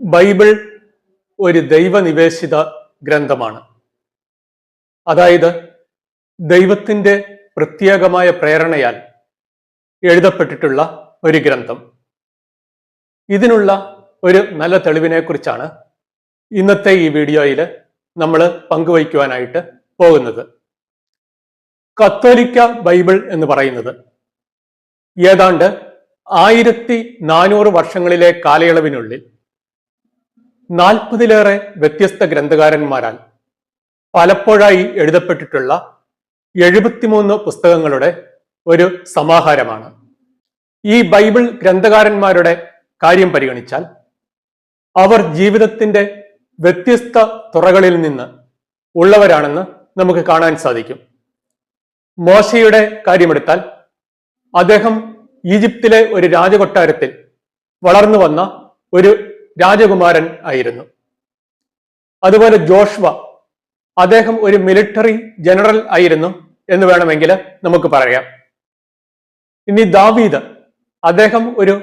Bible ഒരു ദൈവനിവേശിത ഗ്രന്ഥമാണ്. അതായത് ദൈവത്തിന്റെ പ്രത്യേകമായ പ്രേരണയാൽ എഴുതപ്പെട്ടിട്ടുള്ള ഒരു ഗ്രന്ഥം. ഇതിനുള്ള ഒരു നല്ല തെളിവിനെ കുറിച്ചാണ് ഇന്നത്തെ ഈ വീഡിയോയിൽ നമ്മൾ പങ്കുവയ്ക്കുവാനായിട്ട് പോകുന്നത്. കത്തോലിക്ക ബൈബിൾ എന്ന് പറയുന്നത് ഏതാണ്ട് ആയിരത്തി നാനൂറ് വർഷങ്ങളിലെ കാലയളവിനുള്ളിൽ നാൽപ്പതിലേറെ വ്യത്യസ്ത ഗ്രന്ഥകാരന്മാരാൽ പലപ്പോഴായി എഴുതപ്പെട്ടിട്ടുള്ള എഴുപത്തിമൂന്ന് പുസ്തകങ്ങളുടെ ഒരു സമാഹാരമാണ്. ഈ ബൈബിൾ ഗ്രന്ഥകാരന്മാരുടെ കാര്യം പരിഗണിച്ചാൽ അവർ ജീവിതത്തിന്റെ വ്യത്യസ്ത തുറകളിൽ നിന്ന് ഉള്ളവരാണെന്ന് നമുക്ക് കാണാൻ സാധിക്കും. മോശയുടെ കാര്യമെടുത്താൽ അദ്ദേഹം ഈജിപ്തിലെ ഒരു രാജകൊട്ടാരത്തിൽ വളർന്നു വന്ന ഒരു രാജകുമാരൻ ആയിരുന്നു. അതുപോലെ ജോഷ്വ അദ്ദേഹം ഒരു മിലിറ്ററി ജനറൽ ആയിരുന്നു എന്ന് വേണമെങ്കിൽ നമുക്ക് പറയാം. ഇനി ദാവീദ് അദ്ദേഹം ഒരു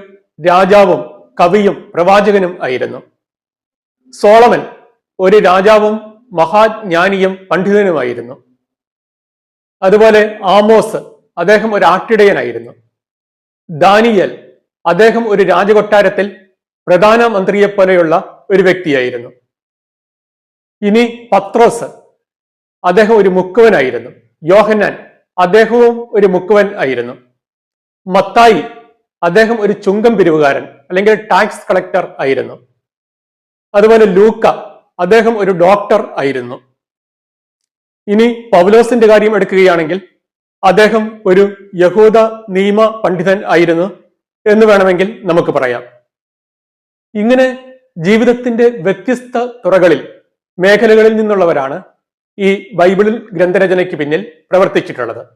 രാജാവും കവിയും പ്രവാചകനും ആയിരുന്നു. സോളമൻ ഒരു രാജാവും മഹാജ്ഞാനിയും പണ്ഡിതനുമായിരുന്നു. അതുപോലെ ആമോസ് അദ്ദേഹം ഒരു ആട്ടിടയനായിരുന്നു. ദാനിയൽ അദ്ദേഹം ഒരു രാജകൊട്ടാരത്തിൽ പ്രധാനമന്ത്രിയെ പോലെയുള്ള ഒരു വ്യക്തിയായിരുന്നു. ഇനി പത്രോസ് അദ്ദേഹം ഒരു മുക്കുവനായിരുന്നു. യോഹന്നാൻ അദ്ദേഹവും ഒരു മുക്കുവൻ ആയിരുന്നു. മത്തായി അദ്ദേഹം ഒരു ചുങ്കം പിരിവുകാരൻ അല്ലെങ്കിൽ ടാക്സ് കളക്ടർ ആയിരുന്നു. അതുപോലെ ലൂക്ക അദ്ദേഹം ഒരു ഡോക്ടർ ആയിരുന്നു. ഇനി പൗലോസിന്റെ കാര്യം എടുക്കുകയാണെങ്കിൽ അദ്ദേഹം ഒരു യഹൂദ നിയമ പണ്ഡിതൻ ആയിരുന്നു എന്ന് വേണമെങ്കിൽ നമുക്ക് പറയാം. ഇങ്ങനെ ജീവിതത്തിന്റെ വ്യത്യസ്ത തുറകളിൽ മേഖലകളിൽ നിന്നുള്ളവരാണ് ഈ ബൈബിളിൽ ഗ്രന്ഥരചനയ്ക്ക് പിന്നിൽ പ്രവർത്തിച്ചിട്ടുള്ളത്.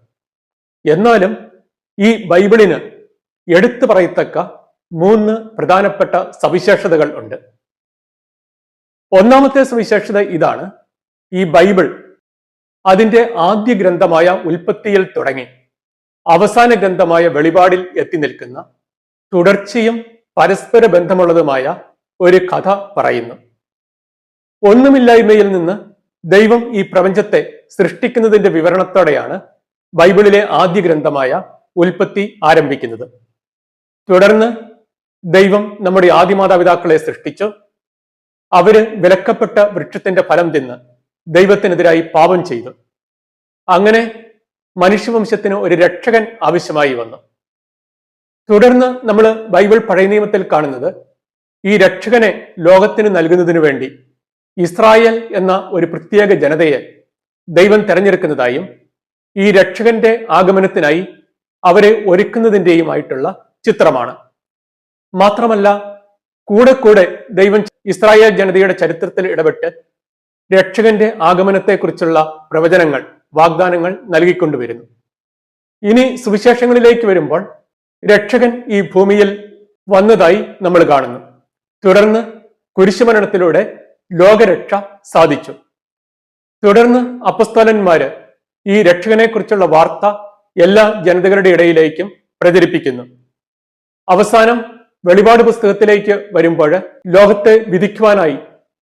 എന്നാലും ഈ ബൈബിളിന് എടുത്തു പറയത്തക്ക മൂന്ന് പ്രധാനപ്പെട്ട സവിശേഷതകൾ ഉണ്ട്. ഒന്നാമത്തെ സവിശേഷത ഇതാണ് ഈ ബൈബിൾ അതിന്റെ ആദ്യ ഗ്രന്ഥമായ ഉൽപ്പത്തിയിൽ തുടങ്ങി. അവസാന ഗ്രന്ഥമായ വെളിപാടിൽ എത്തി നിൽക്കുന്ന തുടർച്ചയും പരസ്പര ബന്ധമുള്ളതുമായ ഒരു കഥ പറയുന്നു. ഒന്നുമില്ലായ്മയിൽ നിന്ന് ദൈവം ഈ പ്രപഞ്ചത്തെ സൃഷ്ടിക്കുന്നതിന്റെ വിവരണത്തോടെയാണ് ബൈബിളിലെ ആദ്യ ഗ്രന്ഥമായ ഉൽപ്പത്തി ആരംഭിക്കുന്നത്. തുടർന്ന് ദൈവം നമ്മുടെ ആദിമാതാപിതാക്കളെ സൃഷ്ടിച്ചു. അവർ വിലക്കപ്പെട്ട വൃക്ഷത്തിന്റെ ഫലം തിന്ന് ദൈവത്തിനെതിരായി പാപം ചെയ്തു. അങ്ങനെ മനുഷ്യവംശത്തിന് ഒരു രക്ഷകൻ ആവശ്യമായി വന്നു. തുടർന്ന് നമ്മൾ ബൈബിൾ പഴയ നിയമത്തിൽ കാണുന്നത് ഈ രക്ഷകനെ ലോകത്തിന് നൽകുന്നതിനു വേണ്ടി ഇസ്രായേൽ എന്ന ഒരു പ്രത്യേക ജനതയെ ദൈവം തെരഞ്ഞെടുക്കുന്നതായും ഈ രക്ഷകന്റെ ആഗമനത്തിനായി അവരെ ഒരുക്കുന്നതിന്റെയുമായിട്ടുള്ള ചിത്രമാണ്. മാത്രമല്ല കൂടെ കൂടെ ദൈവം ഇസ്രായേൽ ജനതയുടെ ചരിത്രത്തിൽ ഇടപെട്ട് രക്ഷകന്റെ ആഗമനത്തെക്കുറിച്ചുള്ള പ്രവചനങ്ങൾ വാഗ്ദാനങ്ങൾ നൽകിക്കൊണ്ടുവരുന്നു. ഇനി സുവിശേഷങ്ങളിലേക്ക് വരുമ്പോൾ രക്ഷകൻ ഈ ഭൂമിയിൽ വന്നതായി നമ്മൾ കാണുന്നു. തുടർന്ന് കുരിശുമരണത്തിലൂടെ ലോകരക്ഷ സാധിച്ചു. തുടർന്ന് അപ്പസ്തോലന്മാര് ഈ രക്ഷകനെക്കുറിച്ചുള്ള വാർത്ത എല്ലാ ജനതകളുടെ ഇടയിലേക്കും പ്രചരിപ്പിക്കുന്നു. അവസാനം വെളിപാട് പുസ്തകത്തിലേക്ക് വരുമ്പോൾ ലോകത്തെ വിധിക്കുവാനായി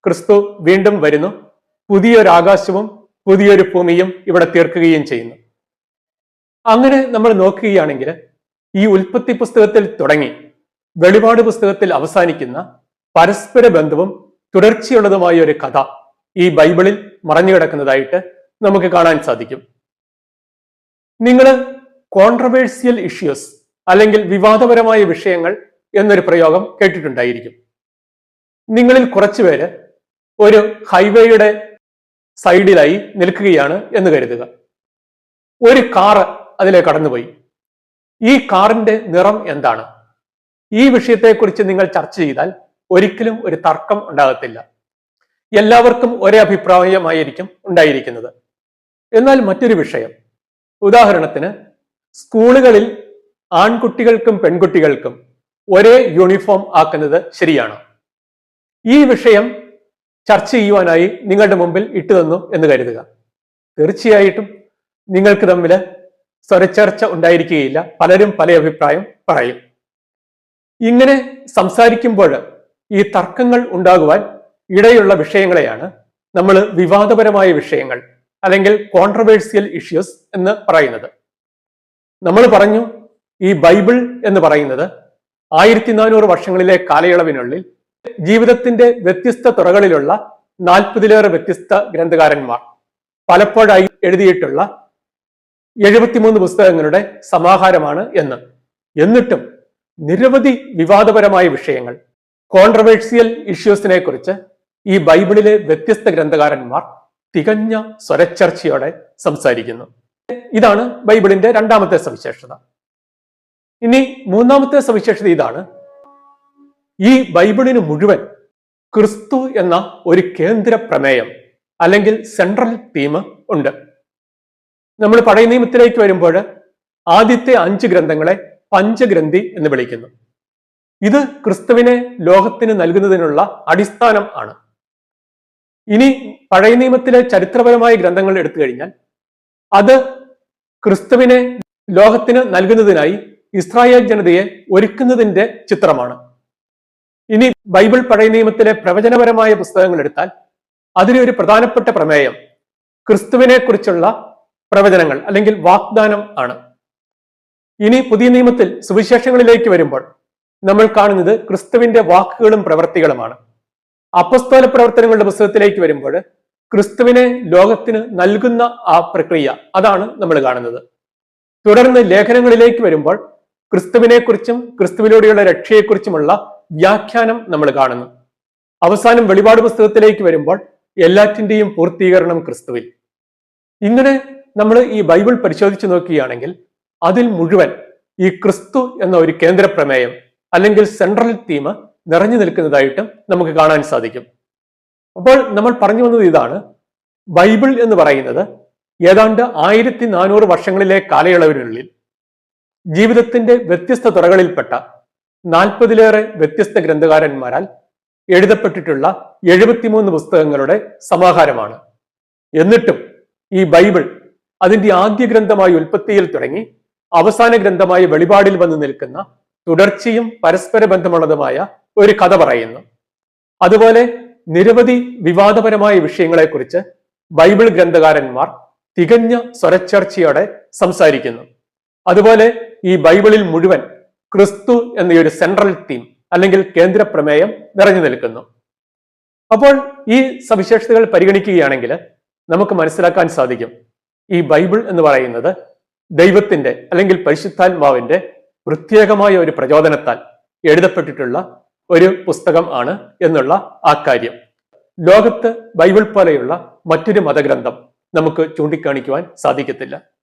ക്രിസ്തു വീണ്ടും വരുന്നു. പുതിയൊരു ആകാശവും പുതിയൊരു ഭൂമിയും ഇവിടെ തീർക്കുകയും ചെയ്യുന്നു. അങ്ങനെ നമ്മൾ നോക്കുകയാണെങ്കിൽ ഈ ഉൽപ്പത്തി പുസ്തകത്തിൽ തുടങ്ങി വെളിപാട് പുസ്തകത്തിൽ അവസാനിക്കുന്ന പരസ്പര ബന്ധവും തുടർച്ചയുള്ളതുമായ ഒരു കഥ ഈ ബൈബിളിൽ മറഞ്ഞു കിടക്കുന്നതായിട്ട് നമുക്ക് കാണാൻ സാധിക്കും. നിങ്ങൾ കോൺട്രവേഴ്സ്യൽ ഇഷ്യൂസ് അല്ലെങ്കിൽ വിവാദപരമായ വിഷയങ്ങൾ എന്നൊരു പ്രയോഗം കേട്ടിട്ടുണ്ടായിരിക്കും. നിങ്ങളിൽ കുറച്ചുപേര് ഒരു ഹൈവേയുടെ സൈഡിലായി നിൽക്കുകയാണ് എന്ന് കരുതുക. ഒരു കാറ് അതിലെ കടന്നുപോയി. ഈ കാറിന്റെ നിറം എന്താണ്? ഈ വിഷയത്തെക്കുറിച്ച് നിങ്ങൾ ചർച്ച ചെയ്താൽ ഒരിക്കലും ഒരു തർക്കം ഉണ്ടാകത്തില്ല. എല്ലാവർക്കും ഒരേ അഭിപ്രായമായിരിക്കും ഉണ്ടായിരിക്കുന്നത്. എന്നാൽ മറ്റൊരു വിഷയം. ഉദാഹരണത്തിന് സ്കൂളുകളിൽ ആൺകുട്ടികൾക്കും പെൺകുട്ടികൾക്കും ഒരേ യൂണിഫോം ആക്കുന്നത് ശരിയാണോ? ഈ വിഷയം ചർച്ച ചെയ്യുവാനായി നിങ്ങളുടെ മുമ്പിൽ ഇട്ടു തന്നു എന്ന് കരുതുക. തീർച്ചയായിട്ടും നിങ്ങൾക്ക് തമ്മിൽ സ്വരച്ചർച്ച ഉണ്ടായിരിക്കുകയില്ല. പലരും പല അഭിപ്രായം പറയും. ഇങ്ങനെ സംസാരിക്കുമ്പോൾ ഈ തർക്കങ്ങൾ ഉണ്ടാകുവാൻ ഇടയുള്ള വിഷയങ്ങളെയാണ് നമ്മൾ വിവാദപരമായ വിഷയങ്ങൾ അല്ലെങ്കിൽ കോൺട്രവേഴ്സ്യൽ ഇഷ്യൂസ് എന്ന് പറയുന്നത്. നമ്മൾ പറഞ്ഞു ഈ ബൈബിൾ എന്ന് പറയുന്നത് ആയിരത്തി നാനൂറ് വർഷങ്ങളിലെ കാലയളവിനുള്ളിൽ ജീവിതത്തിന്റെ വ്യത്യസ്ത തുറകളിലുള്ള നാൽപ്പതിലേറെ വ്യത്യസ്ത ഗ്രന്ഥകാരന്മാർ. പലപ്പോഴായി എഴുതിയിട്ടുള്ള എഴുപത്തിമൂന്ന് പുസ്തകങ്ങളുടെ സമാഹാരമാണ് എന്ന്. എന്നിട്ടും നിരവധി വിവാദപരമായ വിഷയങ്ങൾ കോൺട്രവേഴ്സിയൽ ഇഷ്യൂസിനെ കുറിച്ച് ഈ ബൈബിളിലെ വ്യത്യസ്ത ഗ്രന്ഥകാരന്മാർ തികഞ്ഞ സ്വരച്ചർച്ചയോടെ സംസാരിക്കുന്നു. ഇതാണ് ബൈബിളിന്റെ രണ്ടാമത്തെ സവിശേഷത. ഇനി മൂന്നാമത്തെ സവിശേഷത ഇതാണ് ഈ ബൈബിളിന് മുഴുവൻ ക്രിസ്തു എന്ന ഒരു കേന്ദ്ര പ്രമേയം അല്ലെങ്കിൽ സെൻട്രൽ തീം ഉണ്ട്. നമ്മൾ പഴയ നിയമത്തിലേക്ക് വരുമ്പോൾ ആദ്യത്തെ അഞ്ച് ഗ്രന്ഥങ്ങളെ പഞ്ചഗ്രന്ഥി എന്ന് വിളിക്കുന്നു. ഇത് ക്രിസ്തുവിനെ ലോകത്തിന് നൽകുന്നതിനുള്ള അടിസ്ഥാനം ആണ്. ഇനി പഴയ നിയമത്തിലെ ചരിത്രപരമായ ഗ്രന്ഥങ്ങൾ എടുത്തു കഴിഞ്ഞാൽ അത് ക്രിസ്തുവിനെ ലോകത്തിന് നൽകുന്നതിനായി ഇസ്രായേൽ ജനതയെ ഒരുക്കുന്നതിന്റെ ചിത്രമാണ്. ഇനി ബൈബിൾ പഴയ നിയമത്തിലെ പ്രവചനപരമായ പുസ്തകങ്ങൾ എടുത്താൽ അതിലെ ഒരു പ്രധാനപ്പെട്ട പ്രമേയം ക്രിസ്തുവിനെ കുറിച്ചുള്ള പ്രവചനങ്ങൾ അല്ലെങ്കിൽ വാഗ്ദാനം ആണ്. ഇനി പുതിയ നിയമത്തിൽ സുവിശേഷങ്ങളിലേക്ക് വരുമ്പോൾ നമ്മൾ കാണുന്നത് ക്രിസ്തുവിന്റെ വാക്കുകളും പ്രവൃത്തികളുമാണ് അപ്പസ്തോല പ്രവർത്തനങ്ങളുടെ പുസ്തകത്തിലേക്ക് വരുമ്പോൾ ക്രിസ്തുവിനെ ലോകത്തിന് നൽകുന്ന ആ പ്രക്രിയ അതാണ് നമ്മൾ കാണുന്നത്. തുടർന്ന് ലേഖനങ്ങളിലേക്ക് വരുമ്പോൾ ക്രിസ്തുവിനെക്കുറിച്ചും ക്രിസ്തുവിലൂടെയുള്ള രക്ഷയെക്കുറിച്ചുമുള്ള വ്യാഖ്യാനം നമ്മൾ കാണുന്നു. അവസാനം വെളിപാട് പുസ്തകത്തിലേക്ക് വരുമ്പോൾ എല്ലാറ്റിന്റെയും പൂർത്തീകരണം ക്രിസ്തുവിൽ. ഇങ്ങനെ നമ്മൾ ഈ ബൈബിൾ പരിശോധിച്ചു നോക്കുകയാണെങ്കിൽ അതിൽ മുഴുവൻ ഈ ക്രിസ്തു എന്ന ഒരു കേന്ദ്ര പ്രമേയം അല്ലെങ്കിൽ സെൻട്രൽ തീം നിറഞ്ഞു നിൽക്കുന്നതായിട്ടും നമുക്ക് കാണാൻ സാധിക്കും. അപ്പോൾ നമ്മൾ പറഞ്ഞു വന്നത് ഇതാണ്. ബൈബിൾ എന്ന് പറയുന്നത് ഏതാണ്ട് ആയിരത്തി നാനൂറ് വർഷങ്ങളിലെ കാലയളവിനുള്ളിൽ ജീവിതത്തിന്റെ വ്യത്യസ്ത തുറകളിൽപ്പെട്ട നാൽപ്പതിലേറെ വ്യത്യസ്ത ഗ്രന്ഥകാരന്മാരാൽ എഴുതപ്പെട്ടിട്ടുള്ള എഴുപത്തിമൂന്ന് പുസ്തകങ്ങളുടെ സമാഹാരമാണ്. എന്നിട്ടും ഈ ബൈബിൾ അതിന്റെ ആദ്യ ഗ്രന്ഥമായ ഉൽപ്പത്തിയിൽ തുടങ്ങി അവസാന ഗ്രന്ഥമായ വെളിപാടിൽ വന്ന് നിൽക്കുന്ന തുടർച്ചയും പരസ്പര ബന്ധമുള്ളതുമായ ഒരു കഥ പറയുന്നു. അതുപോലെ നിരവധി വിവാദപരമായ വിഷയങ്ങളെക്കുറിച്ച് ബൈബിൾ ഗ്രന്ഥകാരന്മാർ തികഞ്ഞ സ്വരച്ചർച്ചയോടെ സംസാരിക്കുന്നു. അതുപോലെ ഈ ബൈബിളിൽ മുഴുവൻ ക്രിസ്തു എന്ന ഒരു സെൻട്രൽ തീം അല്ലെങ്കിൽ കേന്ദ്ര പ്രമേയം നിറഞ്ഞു നിൽക്കുന്നു. അപ്പോൾ ഈ സവിശേഷതകൾ പരിഗണിക്കുകയാണെങ്കിൽ നമുക്ക് മനസ്സിലാക്കാൻ സാധിക്കും. ഈ ബൈബിൾ എന്ന് പറയുന്നത് ദൈവത്തിന്റെ അല്ലെങ്കിൽ പരിശുദ്ധാത്മാവിന്റെ പ്രത്യേകമായ ഒരു പ്രചോദനത്താൽ എഴുതപ്പെട്ടിട്ടുള്ള ഒരു പുസ്തകം ആണ് എന്നുള്ള ആ കാര്യം. ലോകത്ത് ബൈബിൾ പോലെയുള്ള മറ്റൊരു മതഗ്രന്ഥം നമുക്ക് ചൂണ്ടിക്കാണിക്കുവാൻ സാധിക്കത്തില്ല.